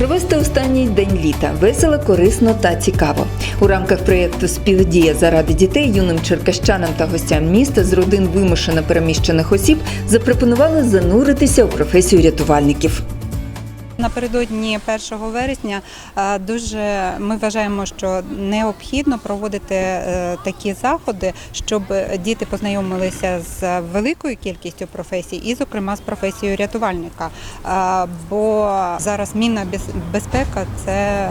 Провести останній день літа весело, корисно та цікаво. У рамках проєкту Співдія заради дітей юним черкащанам та гостям міста з родин вимушено переміщених осіб запропонували зануритися у професію рятувальників. Напередодні 1 вересня е, дуже ми вважаємо, що необхідно проводити е, такі заходи, щоб діти познайомилися з великою кількістю професій, і, зокрема, з професією рятувальника. Е, Бо зараз мінна без- безпека це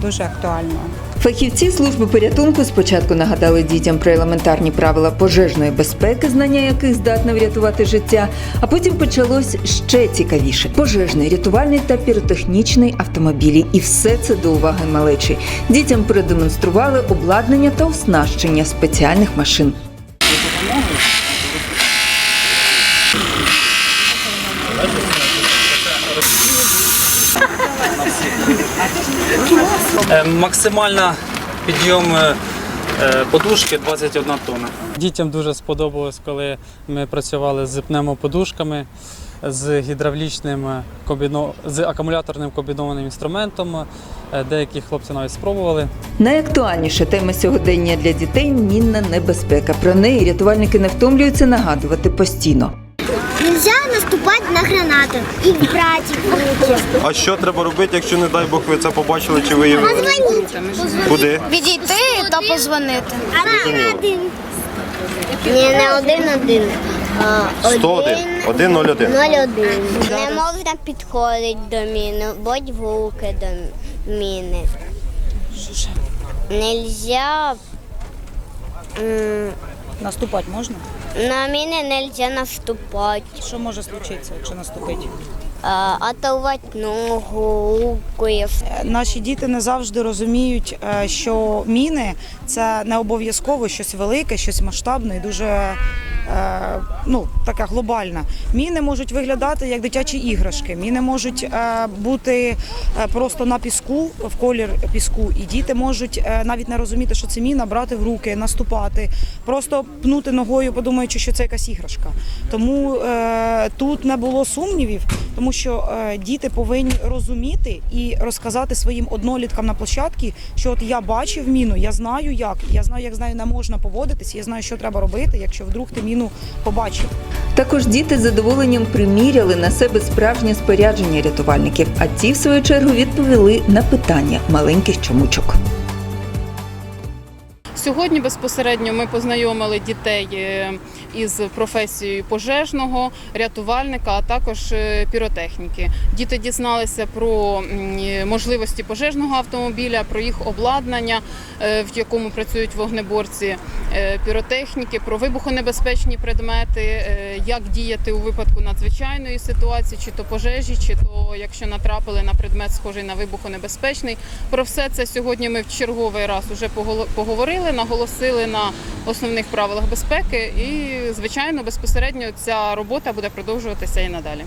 дуже актуально. Фахівці служби порятунку спочатку нагадали дітям про елементарні правила пожежної безпеки, знання яких здатне врятувати життя. А потім почалось ще цікавіше: пожежний, рятувальний та піротехнічний автомобілі. І все це до уваги малечі. Дітям продемонстрували обладнання та оснащення спеціальних машин. Е, Максимальна підйом е, е, подушки 21 тонна. Дітям дуже сподобалось, коли ми працювали з пневмоподушками, з гідравлічним комбіно... з акумуляторним комбінованим інструментом. Деякі хлопці навіть спробували. Найактуальніша тема сьогодення для дітей мінна небезпека. Про неї рятувальники не втомлюються нагадувати постійно. Гранату і брати руки. А що треба робити, якщо, не дай Бог, ви це побачили чи виявили? Позвоніть. Куди? Відійти та позвонити. Один. Ні, не один-один. 101. 101. 01. Не можна підходити до міни, будь в руки до міни. Нельзя м, Наступати можна? На міни нельзя наступати. Що може случитися, якщо наступити? А, Оторвати ногу, руку. Наші діти не завжди розуміють, е, що міни це не обов'язково щось велике, щось масштабне і дуже е, ну, таке глобальне. Міни можуть виглядати як дитячі іграшки. Міни можуть е, бути е, просто на піску, в колір піску, і діти можуть е, навіть не розуміти, що це міна, брати в руки, наступати, просто пнути ногою, подумаючи, що це якась іграшка. Тому е, тут не було сумнівів, тому що е, діти повинні розуміти і розказати своїм одноліткам на площадці, що от я бачив міну, я знаю як, я знаю, як з нею не можна поводитись, я знаю, що треба робити, якщо вдруг ти міну побачив. Також діти з задоволенням приміряли на себе справжнє спорядження рятувальників, а ті, в свою чергу, відповіли на питання маленьких чомучок. Сьогодні безпосередньо ми познайомили дітей е, із професією пожежного, рятувальника, а також е, піротехніки. Діти дізналися про е, можливості пожежного автомобіля, про їх обладнання, е, в якому працюють вогнеборці, піротехніки, про вибухонебезпечні предмети, як діяти у випадку надзвичайної ситуації, чи то пожежі, чи то якщо натрапили на предмет, схожий на вибухонебезпечний. Про все це сьогодні ми в черговий раз уже поговорили, наголосили на основних правилах безпеки, і звичайно, безпосередньо ця робота буде продовжуватися і надалі.